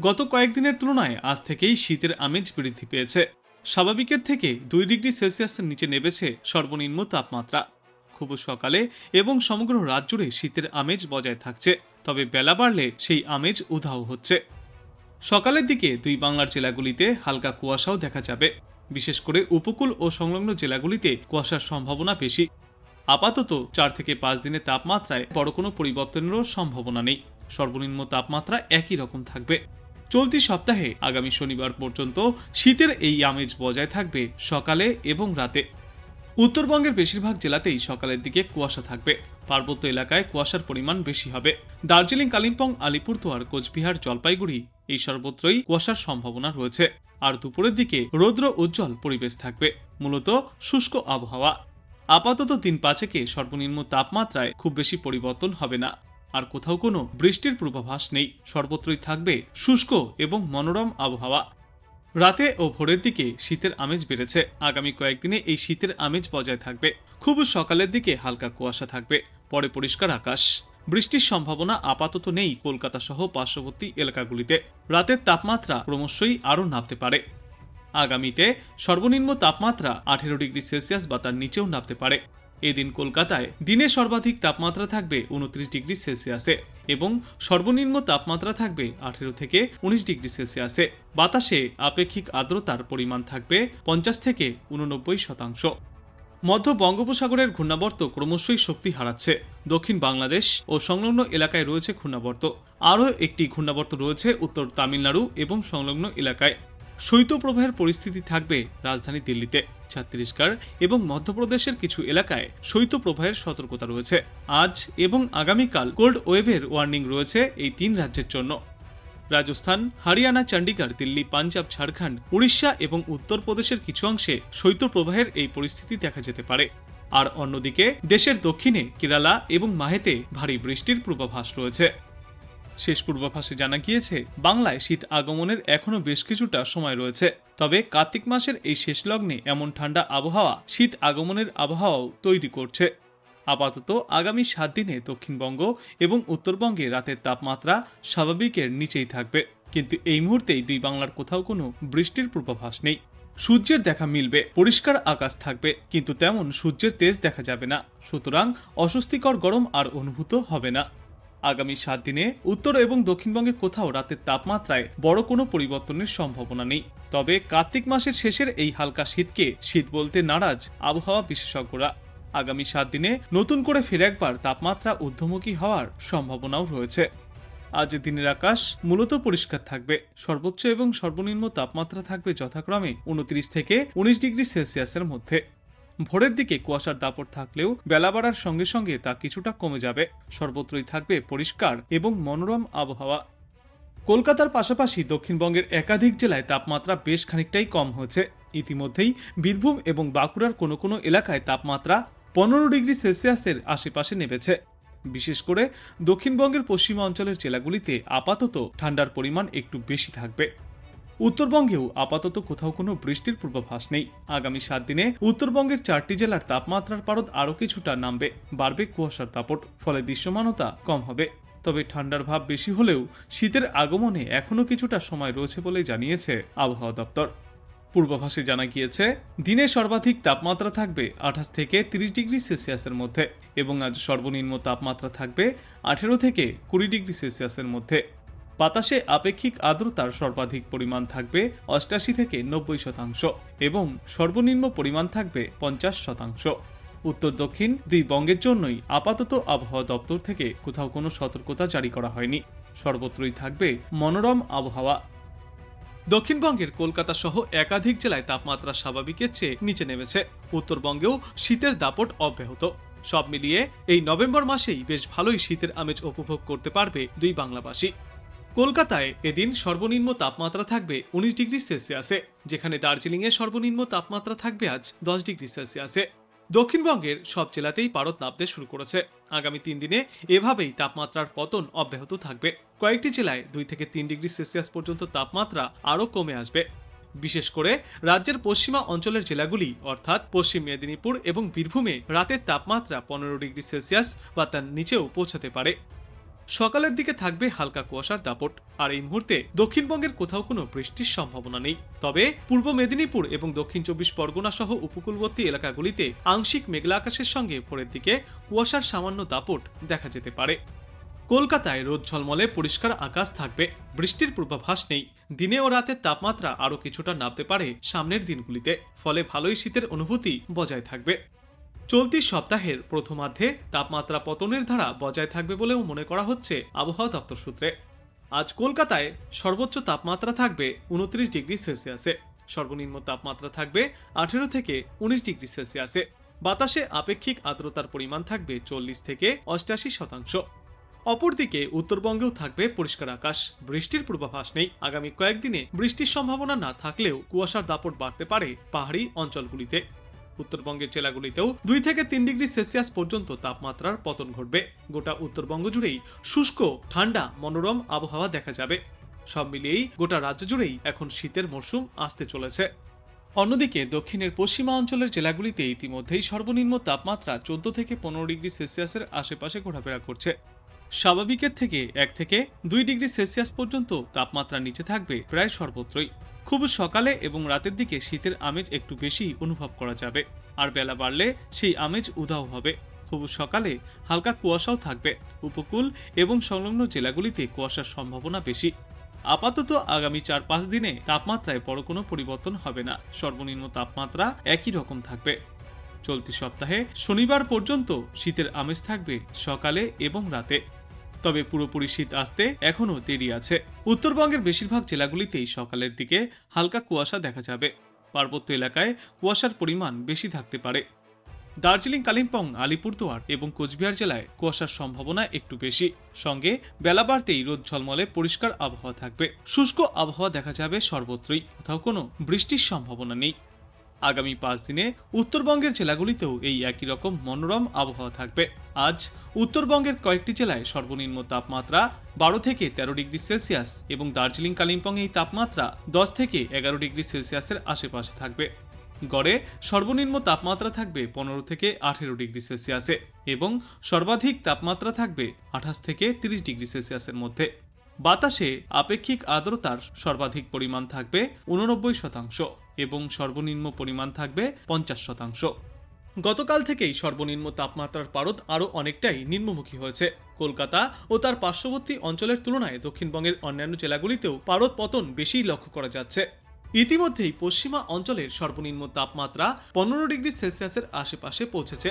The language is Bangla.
গত কয়েকদিনের তুলনায় আজ থেকেই শীতের আমেজ বৃদ্ধি পেয়েছে। স্বাভাবিকের থেকে দুই ডিগ্রি সেলসিয়াসের নিচে নেমেছে সর্বনিম্ন তাপমাত্রা। খুব সকালে এবং সমগ্র রাত জুড়ে শীতের আমেজ বজায় থাকছে, তবে বেলা বাড়লে সেই আমেজ উধাও হচ্ছে। সকালের দিকে দুই বাংলার জেলাগুলিতে হালকা কুয়াশাও দেখা যাবে। বিশেষ করে উপকূল ও সংলগ্ন জেলাগুলিতে কুয়াশার সম্ভাবনা বেশি। আপাতত চার থেকে পাঁচ দিনের তাপমাত্রায় বড় কোনো পরিবর্তনেরও সম্ভাবনা নেই। সর্বনিম্ন তাপমাত্রা একই রকম থাকবে। চলতি সপ্তাহে, আগামী শনিবার পর্যন্ত শীতের এই আমেজ বজায় থাকবে সকালে এবং রাতে। উত্তরবঙ্গের বেশিরভাগ জেলাতেই সকালের দিকে কুয়াশা থাকবে। পার্বত্য এলাকায় কুয়াশার পরিমাণ বেশি হবে। দার্জিলিং, কালিম্পং, আলিপুরদুয়ার, কোচবিহার, জলপাইগুড়ি এই সর্বত্রই কুয়াশার সম্ভাবনা রয়েছে। আর দুপুরের দিকে রৌদ্র উজ্জ্বল পরিবেশ থাকবে। মূলত শুষ্ক আবহাওয়া। আপাতত দিন পাঁচেকে সর্বনিম্ন তাপমাত্রায় খুব বেশি পরিবর্তন হবে না। আর কোথাও কোনো বৃষ্টির পূর্বাভাস নেই। সর্বত্রই থাকবে শুষ্ক এবং মনোরম আবহাওয়া। রাতে ও ভোরের দিকে শীতের আমেজ বেড়েছে। আগামী কয়েকদিনে এই শীতের আমেজ বজায় থাকবে। খুব সকালের দিকে হালকা কুয়াশা থাকবে। পরে পরিষ্কার আকাশ। বৃষ্টির সম্ভাবনা আপাতত নেই কলকাতা সহ পার্শ্ববর্তী এলাকাগুলিতে। রাতের তাপমাত্রা ক্রমশই আরও নামতে পারে। আগামীতে সর্বনিম্ন তাপমাত্রা আঠেরো ডিগ্রি সেলসিয়াস বা তার নিচেও নামতে পারে। এদিন কলকাতায় দিনে সর্বাধিক তাপমাত্রা থাকবে উনত্রিশ ডিগ্রি সেলসিয়াসে এবং সর্বনিম্ন তাপমাত্রা থাকবে আঠেরো থেকে উনিশ ডিগ্রি সেলসিয়াসে। বাতাসে আপেক্ষিক আর্দ্রতার পরিমাণ থাকবে পঞ্চাশ থেকে উননব্বই শতাংশ। মধ্য বঙ্গোপসাগরের ঘূর্ণাবর্ত ক্রমশই শক্তি হারাচ্ছে। দক্ষিণ বাংলাদেশ ও সংলগ্ন এলাকায় রয়েছে ঘূর্ণাবর্ত। আরও একটি ঘূর্ণাবর্ত রয়েছে উত্তর তামিলনাড়ু এবং সংলগ্ন এলাকায়। শৈত্যপ্রবাহের পরিস্থিতি থাকবে রাজধানী দিল্লিতে। ছত্তিশগড় এবং মধ্যপ্রদেশের কিছু এলাকায় শৈত্যপ্রবাহের সতর্কতা রয়েছে। আজ এবং আগামীকাল কোল্ড ওয়েভের ওয়ার্নিং রয়েছে এই তিন রাজ্যের জন্য। রাজস্থান, হরিয়ানা চণ্ডীগড় দিল্লি, পাঞ্জাব, ঝাড়খণ্ড, উড়িষ্যা এবং উত্তরপ্রদেশের কিছু অংশে শৈত্যপ্রবাহের এই পরিস্থিতি দেখা যেতে পারে। আর অন্যদিকে, দেশের দক্ষিণে কেরালা এবং মাহেতে ভারী বৃষ্টির পূর্বাভাস রয়েছে। শেষ পূর্বাভাসে জানা গিয়েছে, বাংলায় শীত আগমনের এখনও বেশ কিছুটা সময় রয়েছে। তবে কার্তিক মাসের এই শেষ লগ্নে এমন ঠান্ডা আবহাওয়া শীত আগমনের আবহাওয়াও তৈরি করছে। আপাতত আগামী সাত দিনে দক্ষিণবঙ্গ এবং উত্তরবঙ্গে রাতের তাপমাত্রা স্বাভাবিকের নিচেই থাকবে। কিন্তু এই মুহূর্তেই দুই বাংলার কোথাও কোনো বৃষ্টির পূর্বাভাস নেই। সূর্যের দেখা মিলবে, পরিষ্কার আকাশ থাকবে, কিন্তু তেমন সূর্যের তেজ দেখা যাবে না। সুতরাং অস্বস্তিকর গরম আর অনুভূত হবে না। আগামী সাত দিনে উত্তর এবং দক্ষিণবঙ্গে কোথাও রাতের তাপমাত্রায় বড় কোনো পরিবর্তনের সম্ভাবনা নেই। তবে কার্তিক মাসের শেষের এই হালকা শীতকে শীত বলতে নারাজ আবহাওয়া বিশেষজ্ঞরা। আগামী সাত দিনে নতুন করে ফের একবার তাপমাত্রা ঊর্ধ্বমুখী হওয়ার সম্ভাবনাও রয়েছে। আজ দিনের আকাশ মূলত পরিষ্কার থাকবে। সর্বোচ্চ এবং সর্বনিম্ন তাপমাত্রা থাকবে যথাক্রমে উনত্রিশ থেকে উনিশ ডিগ্রি সেলসিয়াসের মধ্যে। ভোরের দিকে কুয়াশার দাপট থাকলেও বেলা বাড়ার সঙ্গে সঙ্গে তা কিছুটা কমে যাবে। সর্বত্রই থাকবে পরিষ্কার এবং মনোরম আবহাওয়া। কলকাতার পাশাপাশি দক্ষিণবঙ্গের একাধিক জেলায় তাপমাত্রা বেশ খানিকটাই কম হয়েছে। ইতিমধ্যেই বীরভূম এবং বাঁকুড়ার কোনো কোনো এলাকায় তাপমাত্রা পনেরো ডিগ্রি সেলসিয়াসের আশেপাশে নেমেছে। বিশেষ করে দক্ষিণবঙ্গের পশ্চিমা অঞ্চলের জেলাগুলিতে আপাতত ঠান্ডার পরিমাণ একটু বেশি থাকবে। উত্তরবঙ্গেও আপাতত কোথাও কোনো বৃষ্টির পূর্বাভাস নেই। আগামী সাত দিনে উত্তরবঙ্গের চারটি জেলার তাপমাত্রার পারদ আরও কিছুটা নামবে, বাড়বে কুয়াশার দাপট, ফলে দৃশ্যমানতা কম হবে। তবে ঠান্ডার ভাব বেশি হলেও শীতের আগমনে এখনও কিছুটা সময় রয়েছে বলে জানিয়েছে আবহাওয়া দপ্তর। পূর্বাভাসে জানা গিয়েছে, দিনে সর্বাধিক তাপমাত্রা থাকবে আঠাশ থেকে তিরিশ ডিগ্রি সেলসিয়াসের মধ্যে এবং আজ সর্বনিম্ন তাপমাত্রা থাকবে আঠেরো থেকে কুড়ি ডিগ্রি সেলসিয়াসের মধ্যে। বাতাসে আপেক্ষিক আর্দ্রতার সর্বাধিক পরিমাণ থাকবে অষ্টাশি থেকে নব্বই শতাংশ এবং সর্বনিম্ন পরিমাণ থাকবে পঞ্চাশ শতাংশ। উত্তর দক্ষিণ দুই বঙ্গের জন্যই আপাতত আবহাওয়া দপ্তর থেকে কোথাও কোনো সতর্কতা জারি করা হয়নি। সর্বত্রই থাকবে মনোরম আবহাওয়া। দক্ষিণবঙ্গের কলকাতা সহ একাধিক জেলায় তাপমাত্রা স্বাভাবিকের চেয়ে নিচে নেমেছে। উত্তরবঙ্গেও শীতের দাপট অব্যাহত। সব মিলিয়ে এই নভেম্বর মাসেই বেশ ভালোই শীতের আমেজ উপভোগ করতে পারবে দুই বাংলাবাসী। কলকাতায় এদিন সর্বনিম্ন তাপমাত্রা থাকবে উনিশ ডিগ্রি সেলসিয়াসে, যেখানে দার্জিলিংয়ে সর্বনিম্ন তাপমাত্রা থাকবে আজ দশ ডিগ্রি সেলসিয়াসে। দক্ষিণবঙ্গের সব জেলাতেই পারদ নামতে শুরু করেছে। আগামী তিন দিনে এভাবেই তাপমাত্রার পতন অব্যাহত থাকবে। কয়েকটি জেলায় দুই থেকে তিন ডিগ্রি সেলসিয়াস পর্যন্ত তাপমাত্রা আরও কমে আসবে। বিশেষ করে রাজ্যের পশ্চিমা অঞ্চলের জেলাগুলি, অর্থাৎ পশ্চিম মেদিনীপুর এবং বীরভূমে রাতের তাপমাত্রা পনেরো ডিগ্রি সেলসিয়াস বা তার নিচেও পৌঁছাতে পারে। সকালের দিকে থাকবে হালকা কুয়াশার দাপট, আর এই মুহূর্তে দক্ষিণবঙ্গের কোথাও কোনো বৃষ্টির সম্ভাবনা নেই। তবে পূর্ব মেদিনীপুর এবং দক্ষিণ চব্বিশ পরগনা সহ উপকূলবর্তী এলাকাগুলিতে আংশিক মেঘলা আকাশের সঙ্গে ভোরের দিকে কুয়াশার সামান্য দাপট দেখা যেতে পারে। কলকাতায় রোদ ঝলমলে পরিষ্কার আকাশ থাকবে। বৃষ্টির পূর্বাভাস নেই। দিনে ও রাতের তাপমাত্রা আরও কিছুটা নামতে পারে সামনের দিনগুলিতে। ফলে ভালোই শীতের অনুভূতি বজায় থাকবে। চলতি সপ্তাহের প্রথমার্ধে তাপমাত্রা পতনের ধারা বজায় থাকবে বলেও মনে করা হচ্ছে আবহাওয়া দপ্তর সূত্রে। আজ কলকাতায় সর্বোচ্চ তাপমাত্রা থাকবে উনত্রিশ ডিগ্রি সেলসিয়াসে। সর্বনিম্ন তাপমাত্রা থাকবে আঠেরো থেকে উনিশ ডিগ্রি সেলসিয়াসে। বাতাসে আপেক্ষিক আর্দ্রতার পরিমাণ থাকবে চল্লিশ থেকে অষ্টাশি শতাংশ। অপরদিকে উত্তরবঙ্গেও থাকবে পরিষ্কার আকাশ। বৃষ্টির পূর্বাভাস নেই। আগামী কয়েকদিনে বৃষ্টির সম্ভাবনা না থাকলেও কুয়াশার দাপট বাড়তে পারে পাহাড়ি অঞ্চলগুলিতে। উত্তরবঙ্গের জেলাগুলিতেও দুই থেকে তিন ডিগ্রি সেলসিয়াস পর্যন্ত তাপমাত্রার পতন ঘটবে। গোটা উত্তরবঙ্গ জুড়েই শুষ্ক, ঠান্ডা, মনোরম আবহাওয়া দেখা যাবে। সব মিলিয়েই গোটা রাজ্য জুড়েই এখন শীতের মরশুম আসতে চলেছে। অন্যদিকে দক্ষিণের পশ্চিমা অঞ্চলের জেলাগুলিতে ইতিমধ্যেই সর্বনিম্ন তাপমাত্রা চোদ্দ থেকে পনেরো ডিগ্রি সেলসিয়াসের আশেপাশে ঘোরাফেরা করছে। স্বাভাবিকের থেকে এক থেকে দুই ডিগ্রি সেলসিয়াস পর্যন্ত তাপমাত্রা নিচে থাকবে প্রায় সর্বত্রই। খুব সকালে এবং রাতের দিকে শীতের আমেজ একটু বেশি অনুভব করা যাবে। আর বেলা বাড়লে সেই আমেজ উধাও হবে। খুব সকালে হালকা কুয়াশাও থাকবে। উপকূল এবং সংলগ্ন জেলাগুলিতে কুয়াশার সম্ভাবনা বেশি। আপাতত আগামী চার পাঁচ দিনে তাপমাত্রায় বড় কোনো পরিবর্তন হবে না। সর্বনিম্ন তাপমাত্রা একই রকম থাকবে। চলতি সপ্তাহে শনিবার পর্যন্ত শীতের আমেজ থাকবে সকালে এবং রাতে। তবে পুরোপুরি শীত আসতে এখনও দেরি আছে। উত্তরবঙ্গের বেশিরভাগ জেলাগুলিতেই সকালের দিকে হালকা কুয়াশা দেখা যাবে। পার্বত্য এলাকায় কুয়াশার পরিমাণ বেশি থাকতে পারে। দার্জিলিং, কালিম্পং, আলিপুরদুয়ার এবং কোচবিহার জেলায় কুয়াশার সম্ভাবনা একটু বেশি। সঙ্গে বেলা বাড়তেই রোদ ঝলমলে পরিষ্কার আবহাওয়া থাকবে। শুষ্ক আবহাওয়া দেখা যাবে সর্বত্রই, কোথাও কোনো বৃষ্টির সম্ভাবনা নেই। আগামী পাঁচ দিনে উত্তরবঙ্গের জেলাগুলিতেও এই একই রকম মনোরম আবহাওয়া থাকবে। আজ উত্তরবঙ্গের কয়েকটি জেলায় সর্বনিম্ন তাপমাত্রা বারো থেকে তেরো ডিগ্রি সেলসিয়াস এবং দার্জিলিং কালিম্পং এই তাপমাত্রা দশ থেকে এগারো ডিগ্রি সেলসিয়াসের আশেপাশে থাকবে। গড়ে সর্বনিম্ন তাপমাত্রা থাকবে পনেরো থেকে আঠেরো ডিগ্রি সেলসিয়াসে এবং সর্বাধিক তাপমাত্রা থাকবে আঠাশ থেকে তিরিশ ডিগ্রি সেলসিয়াসের মধ্যে। বাতাসে আপেক্ষিক আর্দ্রতার সর্বাধিক পরিমাণ থাকবে উননব্বই শতাংশ এবং সর্বনিম্ন পরিমাণ থাকবে পঞ্চাশ শতাংশ। গতকাল থেকেই সর্বনিম্ন তাপমাত্রার পারদ আরও অনেকটাই নিম্নমুখী হয়েছে। কলকাতা ও তার পার্শ্ববর্তী অঞ্চলের তুলনায় দক্ষিণবঙ্গের অন্যান্য জেলাগুলিতেও পারদ পতন বেশিই লক্ষ্য করা যাচ্ছে। ইতিমধ্যেই পশ্চিমা অঞ্চলের সর্বনিম্ন তাপমাত্রা পনেরো ডিগ্রি সেলসিয়াসের আশেপাশে পৌঁছেছে।